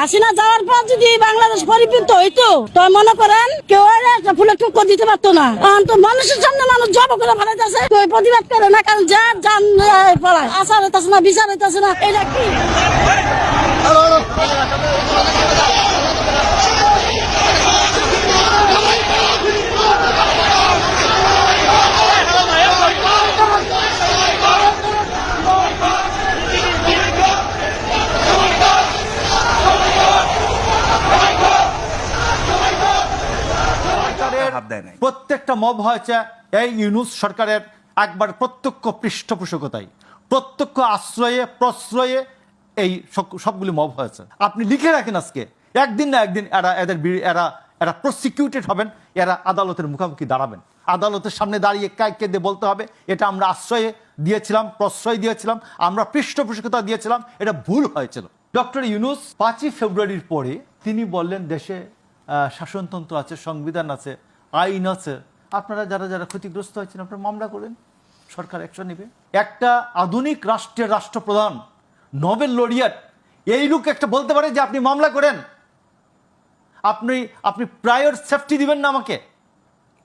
হাসিনা যাওয়ার পর যদি বাংলাদেশ পরিবৃত হইতো, তো মনে করেন কেউ ফুলের টুকর দিতে পারতো না। তো মানুষের সামনে মানুষ জব করে ফেলাইতেছে কেউ প্রতিবাদ করে না, কারণ যা যান পড়ায় আচার হইতেছে না, বিচার হইতেছে না, এটা কি? হাত দেয় নাই। প্রত্যেকটা মব হয়েছে এই ইউনুস সরকারের একবার প্রত্যক্ষ পৃষ্ঠপোষকতায় প্রত্যক্ষ আশ্রয়ে প্রশ্রয়ে এই সবগুলি মব হয়েছে। আপনি লিখে রাখেন আজকে একদিন না একদিন এরা এদের এরা এরা প্রসিকিউটেড হবেন এরা আদালতের মুখোমুখি দাঁড়াবেন। আদালতের সামনে দাঁড়িয়ে কাইকে দিয়ে বলতে হবে এটা আমরা আশ্রয়ে দিয়েছিলাম প্রশ্রয় দিয়েছিলাম আমরা পৃষ্ঠপোষকতা দিয়েছিলাম এটা ভুল হয়েছিল। ডক্টর ইউনুস পাঁচই ফেব্রুয়ারির পরে তিনি বললেন দেশে আহ, শাসনতন্ত্র আছে সংবিধান আছে আইন আছে। আপনারা যারা যারা ক্ষতিগ্রস্ত হয়েছেন আপনারা মামলা করেন। সরকার অ্যাকশন নেবে। একটা আধুনিক রাষ্ট্রের রাষ্ট্রপ্রধান নোবেল লরিয়াট এই লোক একটা বলতে পারে যে আপনি মামলা করেন। আপনি আপনি প্রায়র সেফটি দিবেন না আমাকে।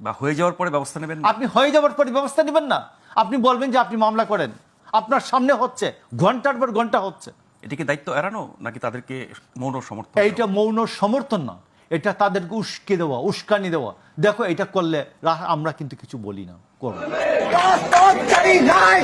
বা হয়ে যাওয়ার পরে ব্যবস্থা নেবেন আপনি হয়ে যাওয়ার পরে ব্যবস্থা নেবেন না। আপনি বলবেন যে আপনি মামলা করেন। আপনার সামনে হচ্ছে ঘণ্টার পর ঘণ্টা হচ্ছে। এটিকে দায়িত্ব এড়ানো নাকি তাদেরকে মৌন সমর্থন এইটা মৌন সমর্থন না এটা তাদেরকে উস্কে দেওয়া উস্কানি দেওয়া। দেখো এটা করলে আমরা কিন্তু কিছু বলি না করব রাজপথচারী নাই।